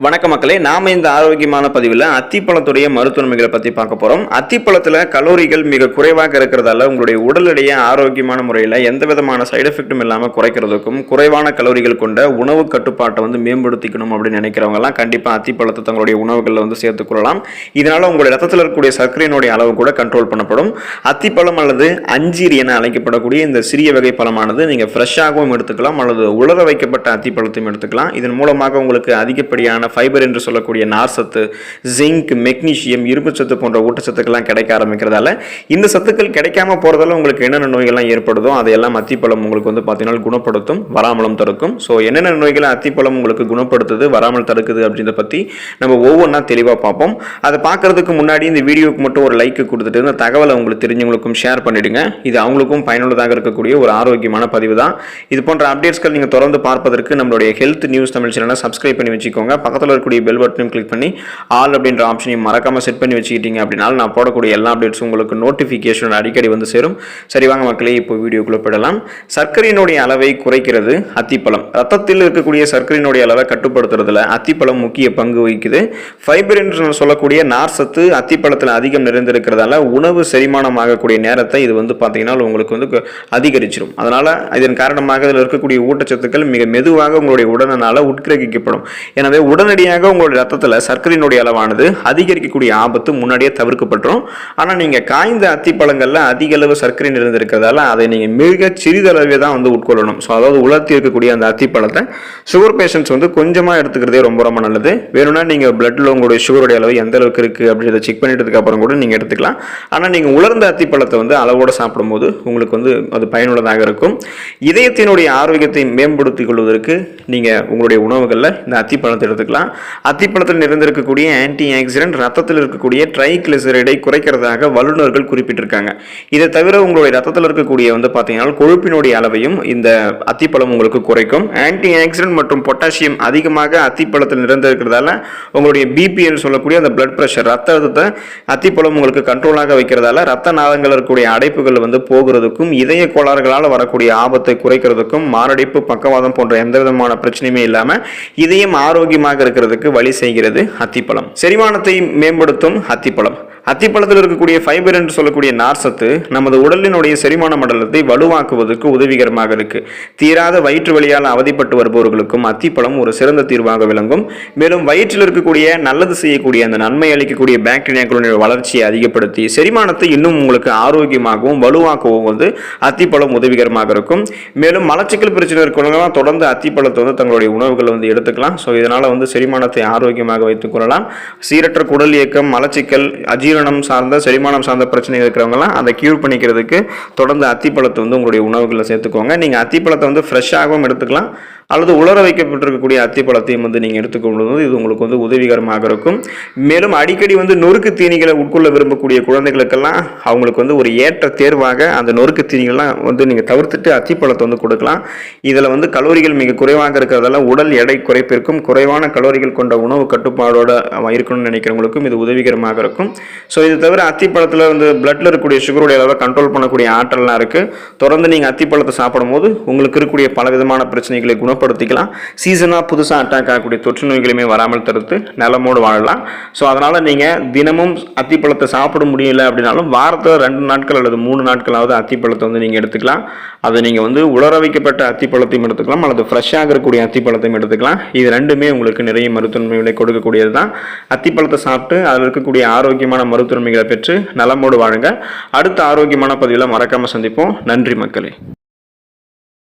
வணக்க மக்களே நாம இந்த ஆரோக்கியமான பதிவில் அத்திப்பழத்துடைய மருத்துவமைகளை பற்றி பார்க்க போகிறோம் அத்திப்பழத்தில் கலோரிகள் மிக குறைவாக இருக்கிறதால உங்களுடைய உடல் எடையை ஆரோக்கியமான முறையில் எந்த விதமான சைடு எஃபெக்ட்டும் இல்லாமல் குறைக்கிறதுக்கும் குறைவான கலோரிகள் கொண்ட உணவு கட்டுப்பாட்டை வந்து மேம்படுத்திக்கணும் அப்படின்னு நினைக்கிறவங்கலாம் கண்டிப்பாக அத்திப்பழத்தை தங்களுடைய உணவுகளில் வந்து சேர்த்துக்கொள்ளலாம் இதனால் உங்களுடைய ரத்தத்தில் இருக்கக்கூடிய சர்க்கரையினுடைய அளவு கூட கண்ட்ரோல் பண்ணப்படும். அத்திப்பழம் அல்லது அஞ்சீர் என அழைக்கப்படக்கூடிய இந்த சிறிய வகை பழமானது நீங்கள் ஃப்ரெஷ்ஷாகவும் எடுத்துக்கலாம் அல்லது உலர வைக்கப்பட்ட அத்திப்பழத்தையும் எடுத்துக்கலாம். இதன் மூலமாக உங்களுக்கு அதிகப்படியான ஃபைபர் என்று சொல்லக்கூடிய நார்சத்து ஜிங்க் மெக்னீஷியம் இரும்பு சத்து போன்ற ஊட்டச்சத்துக்கள்லாம் கிடைக்க ஆரம்பிக்கிறதால இந்த சத்துக்கள் கிடைக்காம போகிறதால உங்களுக்கு என்னென்ன நோய்கள்லாம் ஏற்படுதோ அதையெல்லாம் அத்திப்பழம் உங்களுக்கு வந்து பார்த்தீங்கன்னா குணப்படுத்தும் வராமலும் தடுக்கும். ஸோ என்னென்ன நோய்களை அத்திப்பழம் உங்களுக்கு குணப்படுத்துது வராமல் தடுக்குது அப்படின்றத பற்றி நம்ம ஒவ்வொன்றா தெளிவாக பார்ப்போம். அதை பார்க்கறதுக்கு முன்னாடி இந்த வீடியோவுக்கு மட்டும் ஒரு லைக் கொடுத்துட்டு இந்த தகவலை உங்களுக்கு தெரிஞ்சவங்களுக்கும் ஷேர் பண்ணிவிடுங்க இது அவங்களுக்கும் பயனுள்ளதாக இருக்கக்கூடிய ஒரு ஆரோக்கியமான பதிவு தான். இது போன்ற அப்டேட்ஸ்கள் நீங்கள் தொடர்ந்து பார்ப்பதற்கு நம்மளுடைய ஹெல்த் நியூஸ் தமிழ் சேனலை சப்ஸ்கிரைப் பண்ணி வச்சுக்கோங்க. பக்கத்தில் இருக்கக்கூடிய பெல் பட்டனையும் கிளிக் பண்ணி ஆல் அப்படின்ற ஆப்ஷனையும் மறக்காமல் செட் பண்ணி வச்சுக்கிட்டீங்க அப்படின்னாலும் நான் போடக்கூடிய எல்லா அப்டேட்ஸும் உங்களுக்கு நோட்டிஃபிகேஷன் அடிக்கடி வந்து சேரும். சரி வாங்க மக்களே இப்போ வீடியோக்குள்ளே போயிடலாம். சர்க்கரையினுடைய அளவை குறைக்கிறது அத்திப்பழம். ரத்தத்தில் இருக்கக்கூடிய சர்க்கரையினுடைய அளவை கட்டுப்படுத்துறதுல அத்திப்பழம் முக்கிய பங்கு வகிக்குது. ஃபைபர் என்று சொல்லக்கூடிய நார் சத்து அத்திப்பழத்தில் அதிகம் நிறைந்திருக்கிறதால உணவு செரிமானம் ஆகக்கூடிய நேரத்தை இது வந்து பார்த்தீங்கன்னா உங்களுக்கு வந்து அதிகரிச்சிடும் அதனால் இதன் காரணமாக இதில் இருக்கக்கூடிய ஊட்டச்சத்துக்கள் மிக மெதுவாக உங்களுடைய உடனால உட்கிரகிக்கப்படும். எனவே உடனடியாக உங்களுடைய ரத்தத்தில் சர்க்கரையினுடைய அளவானது அதிகரிக்கக்கூடிய ஆபத்து முன்னாடியே தவிர்க்கப்பட்டுரும். ஆனால் நீங்கள் காய்ந்த அத்திப்பழங்களில் அதிக அளவு சர்க்கரை நிறைந்திருக்கிறதால அதை நீங்கள் மிக சிறிதளவே தான் வந்து உட்கொள்ளணும். ஸோ அதாவது உலர்த்தி இருக்கக்கூடிய அந்த அத்திப்பழத்தை சுகர் பேஷண்ட்ஸ் வந்து கொஞ்சமாக எடுத்துக்கிறதே ரொம்ப ரொம்ப நல்லது. வேணும்னா நீங்கள் பிளட்டில் உங்களுடைய சுகருடைய அளவு எந்த அளவுக்கு இருக்குது அப்படின்றத செக் பண்ணிட்டதுக்கு அப்புறம் கூட நீங்கள் எடுத்துக்கலாம். ஆனால் நீங்கள் உலர்ந்த அத்திப்பழத்தை வந்து அளவோடு சாப்பிடும்போது உங்களுக்கு வந்து அது பயனுள்ளதாக இருக்கும். இதயத்தினுடைய ஆரோக்கியத்தை மேம்படுத்திக் கொள்வதற்கு நீங்கள் உங்களுடைய உணவுகளில் இந்த அத்திப்பழத்தை எடுத்துக்கலாம். அத்திப்பழத்தில் நிறைந்திருக்கக்கூடிய ஆன்டி ஆக்சிடென்ட் ரத்தத்தில் இருக்கக்கூடிய ட்ரைகிளிசரைடை குறைக்கிறதாக வல்லுநர்கள் குறிப்பிட்டிருக்காங்க. இதை தவிர உங்களுடைய ரத்தத்தில் இருக்கக்கூடிய வந்து பார்த்தீங்கன்னா கொழுப்பினுடைய அளவையும் இந்த அத்திப்பழம் உங்களுக்கு குறைக்கும். ஆன்டி ஆக்சிடென்ட் மற்றும் பொட்டாசியம் அதிகமாக அத்திப்பழத்தில் நிறைந்திருக்கிறதால உங்களுடைய பிபின்னு சொல்லக்கூடிய அந்த பிளட் ப்ரெஷர் ரத்த அழுத்தத்தை அத்திப்பழம் உங்களுக்கு கண்ட்ரோலாக வைக்கிறதால ரத்த நாளங்கள் இருக்கக்கூடிய அடைப்புகள் வந்து போகிறதுக்கும் இதய கோளாறுகளால் வரக்கூடிய ஆபத்தை குறைக்கிறதுக்கும் மாரடைப்பு பக்கவாதம் போன்ற எந்த விதமான பிரச்சனையுமே இல்லாமல் இதயம் ஆரோக்கியமாக இருக்கிறதுக்கு வழி செய்கிறது அத்திப்பழம். செரிமானத்தை மேம்படுத்தும் அத்திப்பழம். அத்திப்பழத்தில் இருக்கக்கூடிய ஃபைபர் என்று சொல்லக்கூடிய நார்சத்து நமது உடலினுடைய செரிமான மண்டலத்தை வலுவாக்குவதற்கு உதவிகரமாக இருக்கு. தீராத வயிற்று வழியால் அவதிப்பட்டு வருபவர்களுக்கும் அத்திப்பழம் ஒரு சிறந்த தீர்வாக விளங்கும். மேலும் வயிற்றில் இருக்கக்கூடிய நல்லது செய்யக்கூடிய அந்த நன்மை அளிக்கக்கூடிய பாக்டீரியாக்களுடைய வளர்ச்சியை அதிகப்படுத்தி செரிமானத்தை இன்னும் உங்களுக்கு ஆரோக்கியமாகவும் வலுவாக்கவும் வந்து அத்திப்பழம் உதவிகரமாக இருக்கும். மேலும் மலச்சிக்கல் பிரச்சனை இருக்கிறவங்க தொடர்ந்து அத்திப்பழத்தை வந்து தங்களுடைய உணவுகள் வந்து எடுத்துக்கலாம். ஸோ இதனால் வந்து செரிமானத்தை ஆரோக்கியமாக வைத்துக் கொள்ளலாம். சீரற்ற குடல் இயக்கம் மலச்சிக்கல் ஜீரணம் சார்ந்த செரிமானம் சார்ந்த பிரச்சனை இருக்கிறவங்கலாம் அதை க்யூர் பண்ணிக்கிறதுக்கு தொடர்ந்து அத்திப்பழத்தை வந்து உங்களுடைய உணவுகளில் சேர்த்துக்கோங்க. நீங்கள் அத்திப்பழத்தை வந்து ஃப்ரெஷ்ஷாகவும் எடுத்துக்கலாம். அல்லது உலர வைக்கப்பட்டிருக்கக்கூடிய அத்திப்பழத்தையும் வந்து நீங்கள் எடுத்துக்கொள்வது இது உங்களுக்கு வந்து உதவிகரமாக இருக்கும். மேலும் அடிக்கடி வந்து நொறுக்கு தீனிகளை உட்கொள்ள விரும்பக்கூடிய குழந்தைகளுக்கெல்லாம் அவங்களுக்கு வந்து ஒரு ஏற்ற தேர்வாக அந்த நொறுக்கு தீனிகள்லாம் வந்து நீங்கள் தவிர்த்துட்டு அத்திப்பழத்தை வந்து கொடுக்கலாம். இதில் வந்து கலோரிகள் மிக குறைவாக இருக்கிறதால உடல் எடை குறைப்பிற்கும் குறைவான கலோரிகள் கொண்ட உணவு கட்டுப்பாடோட இருக்கணும்னு நினைக்கிறவங்களுக்கும் இது உதவிகரமாக இருக்கும். ஸோ இது தவிர அத்திப்பழத்தில் வந்து பிளட்டில் இருக்கக்கூடிய சுகருடைய அளவை கண்ட்ரோல் பண்ணக்கூடிய ஆற்றல்லாம் இருக்குது தொடர்ந்து நீங்கள் அத்திப்பழத்தை சாப்பிடும்போது உங்களுக்கு இருக்கக்கூடிய பல விதமான பிரச்சனைகளை குணம் குணப்படுத்திக்கலாம். சீசனாக புதுசாக அட்டாக் ஆகக்கூடிய தொற்று நோய்களுமே வராமல் தடுத்து நலமோடு வாழலாம். ஸோ அதனால் நீங்கள் தினமும் அத்திப்பழத்தை சாப்பிட முடியல அப்படின்னாலும் வாரத்தில் ரெண்டு நாட்கள் அல்லது மூணு நாட்களாவது அத்திப்பழத்தை வந்து நீங்கள் எடுத்துக்கலாம். அதை நீங்கள் வந்து உலர வைக்கப்பட்ட அத்திப்பழத்தையும் எடுத்துக்கலாம். அல்லது ஃப்ரெஷ்ஷாக இருக்கக்கூடிய அத்திப்பழத்தையும் எடுத்துக்கலாம். இது ரெண்டுமே உங்களுக்கு நிறைய மருத்துவமைகளை கொடுக்கக்கூடியது தான் அத்திப்பழத்தை சாப்பிட்டு அதில் இருக்கக்கூடிய ஆரோக்கியமான மருத்துவமைகளை பெற்று நலமோடு வாழுங்க. அடுத்த ஆரோக்கியமான பதிவில் மறக்காமல் சந்திப்போம். நன்றி மக்களே.